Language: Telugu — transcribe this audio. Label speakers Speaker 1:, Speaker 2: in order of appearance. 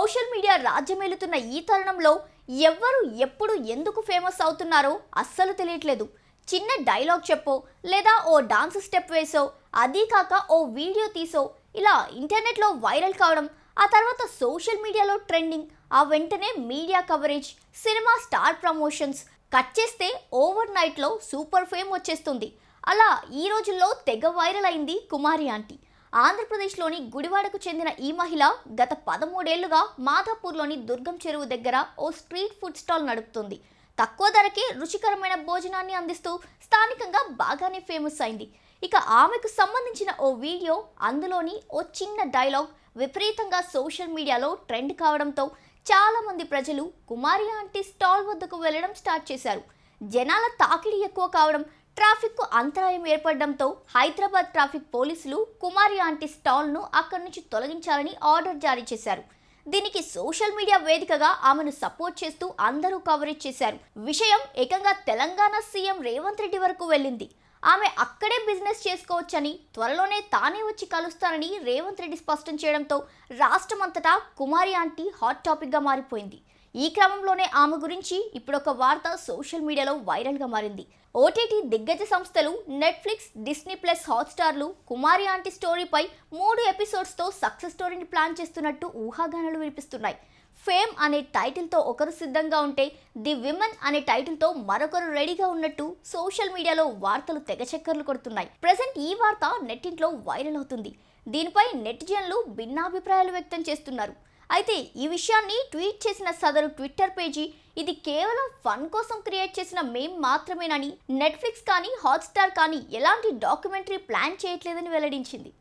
Speaker 1: సోషల్ మీడియా రాజ్యమేలుతున్న ఈ తరుణంలో ఎవ్వరు ఎప్పుడు ఎందుకు ఫేమస్ అవుతున్నారో అస్సలు తెలియట్లేదు. చిన్న డైలాగ్ చెప్పో లేదా ఓ డాన్స్ స్టెప్ వేసో అదీ కాక ఓ వీడియో తీసో ఇలా ఇంటర్నెట్లో వైరల్ కావడం ఆ తర్వాత సోషల్ మీడియాలో ట్రెండింగ్ ఆ వెంటనే media coverage cinema star promotions cut చేస్తే ఓవర్ నైట్లో సూపర్ ఫేమ్ వచ్చేస్తుంది. అలా ఈ రోజుల్లో తెగ వైరల్ అయింది కుమారి ఆంటీ. ఆంధ్రప్రదేశ్లోని గుడివాడకు చెందిన ఈ మహిళ గత పదమూడేళ్ళుగా మాధాపూర్లోని దుర్గం చెరువు దగ్గర ఓ స్ట్రీట్ ఫుడ్ స్టాల్ నడుపుతుంది. తక్కువ ధరకే రుచికరమైన భోజనాన్ని అందిస్తూ స్థానికంగా బాగానే ఫేమస్ అయింది. ఇక ఆమెకు సంబంధించిన ఓ వీడియో అందులోని ఓ చిన్న డైలాగ్ విపరీతంగా సోషల్ మీడియాలో ట్రెండ్ కావడంతో చాలామంది ప్రజలు కుమారి ఆంటీ స్టాల్ వద్దకు వెళ్ళడం స్టార్ట్ చేశారు. జనాల తాకిడి ఎక్కువ కావడం ట్రాఫిక్కు అంతరాయం ఏర్పడడంతో హైదరాబాద్ ట్రాఫిక్ పోలీసులు కుమారి ఆంటీ స్టాల్ను అక్కడి నుంచి తొలగించాలని ఆర్డర్ జారీ చేశారు. దీనికి సోషల్ మీడియా వేదికగా ఆమెను సపోర్ట్ చేస్తూ అందరూ కవరేజ్ చేశారు. విషయం ఏకంగా తెలంగాణ సీఎం రేవంత్ రెడ్డి వరకు వెళ్ళింది. ఆమె అక్కడే బిజినెస్ చేసుకోవచ్చని త్వరలోనే తానే వచ్చి కలుస్తానని రేవంత్ రెడ్డి స్పష్టం చేయడంతో రాష్ట్రమంతటా కుమారి ఆంటీ హాట్ టాపిక్గా మారిపోయింది. ఈ క్రమంలోనే ఆమె గురించి ఇప్పుడు ఒక వార్త సోషల్ మీడియాలో వైరల్గా మారింది. ఓటీటీ దిగ్గజ సంస్థలు నెట్ఫ్లిక్స్ డిస్నీ ప్లస్ హాట్స్టార్లు కుమారి ఆంటీ స్టోరీపై మూడు ఎపిసోడ్స్తో సక్సెస్ స్టోరీని ప్లాన్ చేస్తున్నట్టు ఊహాగానాలు వినిపిస్తున్నాయి. ఫేమ్ అనే టైటిల్తో ఒకరు సిద్ధంగా ఉంటే ది విమెన్ అనే టైటిల్తో మరొకరు రెడీగా ఉన్నట్టు సోషల్ మీడియాలో వార్తలు తెగ చక్కర్లు కొడుతున్నాయి. ప్రజెంట్ ఈ వార్త నెట్టింట్లో వైరల్ అవుతుంది. దీనిపై నెటిజన్లు భిన్నాభిప్రాయాలు వ్యక్తం చేస్తున్నారు. అయితే ఈ విషయాన్ని ట్వీట్ చేసిన సదరు ట్విట్టర్ పేజీ ఇది కేవలం ఫన్ కోసం క్రియేట్ చేసిన మేం మాత్రమేనని నెట్ఫ్లిక్స్ కానీ హాట్స్టార్ కానీ ఎలాంటి డాక్యుమెంటరీ ప్లాన్ చేయట్లేదని వెల్లడించింది.